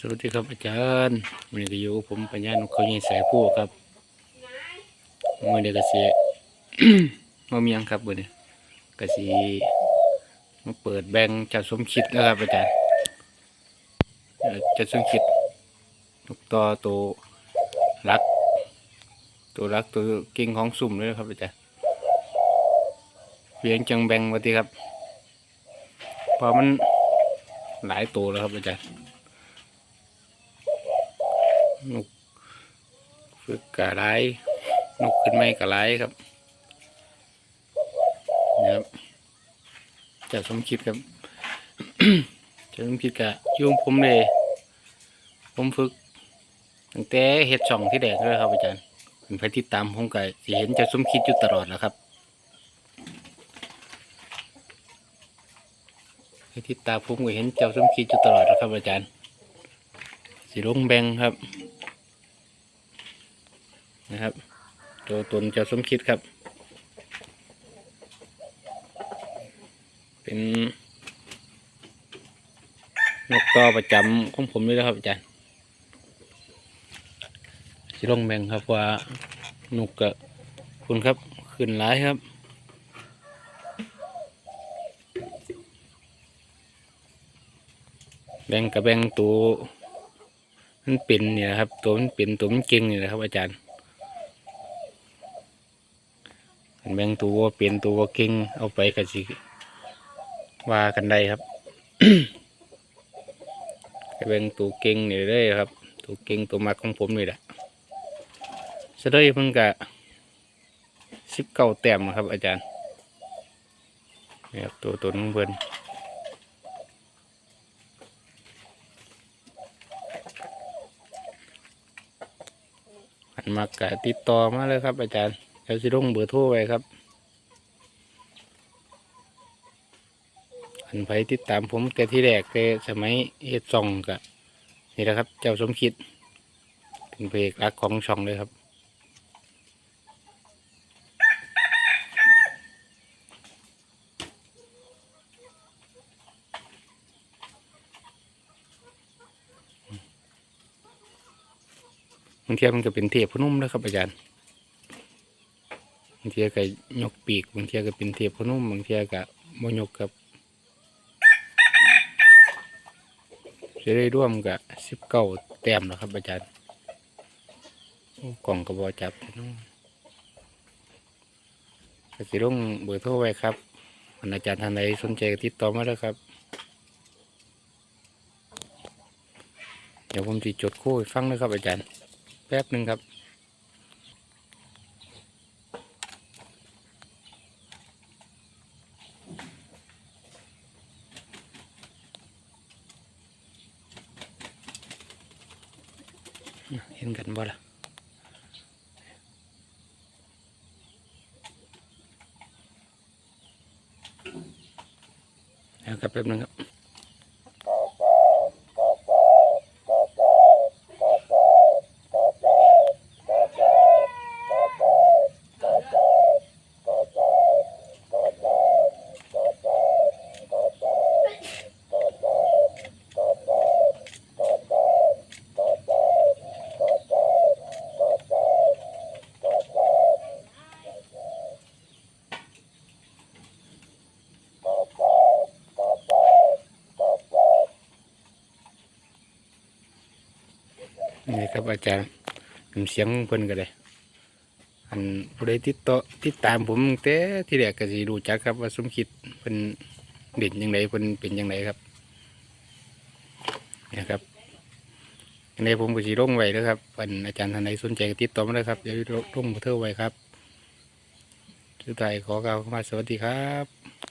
สวัสดีครับอาจารย์วันนี้ก็อยู่ผมปัญญานุเขายิงสายผู้ครับมื่อเด็กกสีมาเมียงครับวันนี้กสีมาเปิดแบงค์จะสมคิดแล้วครับอาจารย์เอ่อจะสมคิดลูกต่อตัวรัก ตัวรักตัวเก่งของสุ่มเลยครับอาจารย์เพียงจังแบงวันทีครับพอมันหลายตัวแล้วครับอาจารย์ นกฝึกกะไรนกขึ้นไม่กะไรครับนะครับเจะสมคิดครับเจะสมคิดกะยุ่งผมเลย ผมฝึกตั้งแต่เฮ็ดช่องที่แดกเลยครับอาจารย์เป็นไปติดตามผมก็สิเห็นเจะสมคิดอยู่ตลอดแล้วครับให้ติดตามผมก็เห็นเจ้าสมคิดอยู่ตลอดแล้วครับอาจารย์ สีลงแบงครับ นะครับ ตัวตนเจ้าสมคิดครับ เป็นนกต่อประจำของผมเลยนะครับอาจารย์สิลงแบงครับว่านกกับคุณครับ ขึ้นหลายครับแบ่งกับแบ่งตัว มันเป็นเนี่ยนะครับ ตัวมันเป็นตัวมันเก่งนี่แหละครับ อาจารย์แบ่งตัวเป็นตัวเก่งเอาไปก็สิว่ากันได้ครับแบ่งตัวเก่งนี่เลยครับ ตัวเก่งตัวมักของผมนี่แหละสะเดยเพิ่งกะสิบเก้าแต้มครับ อาจารย์นี่ครับตัวตนของเพิ่อน มากกะติดต่อมาเลยครับ อาจารย์เดี๋ยวสิลงเบอร์โทรไว้ครับอันไปติดตามผมแต่ที่แรกแต่สมัยเฮ็ดซองกะนี่แหละครับ เจ้าสมคิดเป็นเพลงรักของช่องเลยครับ บางทียมันก็เป็นเทพพนุ่มนะครับอาจารย์บางทีก็ยกปีกบางทีก็เป็นเทียบพนุ่มบางทีก็โมยกครับจะได้ร่วมกับสิบเก้าแต้มแล้วครับอาจารย์กล่องกระบอกจับพี่น้องกสิลงเบอร์โทรไว้ครับอันอาจารย์ท่านใดสนใจติดต่อมาแล้วครับ เดี๋ยวผมจะจดคู่ฟังนะครับอาจารย์ แป๊บหนึ่งครับเห็นกันบ่ล่ะเอาครับแป๊บนึงครับ นี่ครับอาจารย์ผมเสียงเพิ่นก็ได้อันผู้ใดติดต่อติดตามผมแต่ที่แรกก็สิรู้จักครับว่าสมคิดเพิ่นเด่นยังไงเพิ่นเป็นยังไงครับนี่ครับยังไงผมก็สิลงไว้แล้วครับอันอาจารย์ท่านใดสนใจก็ติดต่อมาเลยครับเดี๋ยวลงเบอร์โทรไว้ครับสุดท้ายขอกล่าวคำว่าสวัสดีครับ